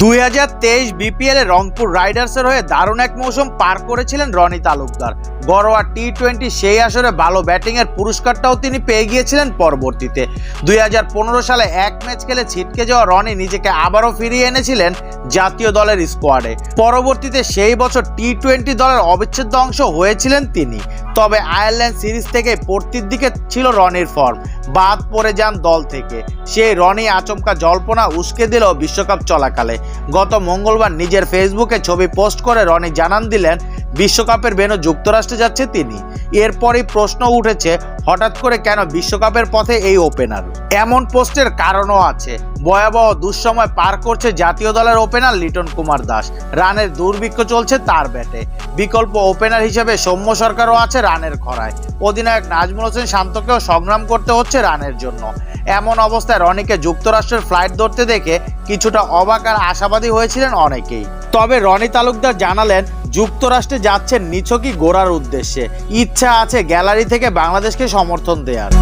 দুই হাজার তেইশ বিপিএল এ রংপুর রাইডার্সের হয়ে দারুণ এক মৌসুম পার করেছিলেন রনি তালুকদার। ঘরোয়া টি টোয়েন্টি সেই আসরে ভালো ব্যাটিংয়ের পুরস্কারটাও তিনি পেয়ে গিয়েছিলেন পরবর্তীতে। দুই হাজার পনেরো সালে এক ম্যাচ খেলে ছিটকে যাওয়া রনি নিজেকে আবারও ফিরিয়ে এনেছিলেন জাতীয় দলের স্কোয়াডে। পরবর্তীতে সেই বছর টি টোয়েন্টি দলের অবিচ্ছেদ্য অংশ হয়েছিলেন তিনি। তবে আয়ারল্যান্ড সিরিজ থেকে পড়তির দিকে ছিল রনির ফর্ম। বাদ পড়ে যান দল থেকে। সেই রনি আচমকা জল্পনা উস্কে দিল বিশ্বকাপ চলাকালে। গত মঙ্গলবার নিজের ফেসবুকে ছবি পোস্ট করে রনি জানান দিলেন বিশ্বকাপের বেনু যুক্তরাষ্ট্রে যাচ্ছে তিনি। এরপরই প্রশ্ন উঠেছে, হঠাৎ করে কেন বিশ্বকাপের পথে এই ওপেনার? এমন পোস্টের কারণও আছে। ভয়াবহ দুঃসময় পার করছে জাতীয় দলের ওপেনার লিটন কুমার দাস। রানের দুর্ভিক্ষ চলছে তার ব্যাটে। বিকল্প ওপেনার হিসেবে সৌম্য সরকারও আছে রানের খরায়। অধিনায়ক নাজমুল হোসেন শান্তকেও সংগ্রাম করতে হচ্ছে রানের জন্য। এমন অবস্থায় রনিকে যুক্তরাষ্ট্রের ফ্লাইট ধরতে দেখে কিছুটা অবাক আর আশাবাদী হয়েছিলেন অনেকেই। তবে রনি তালুকদার জানালেন, যুক্তরাষ্ট্রে যাচ্ছেন নিছকই গোড়ার উদ্দেশ্যে। ইচ্ছা আছে গ্যালারি থেকে বাংলাদেশকে সমর্থন দেওয়ার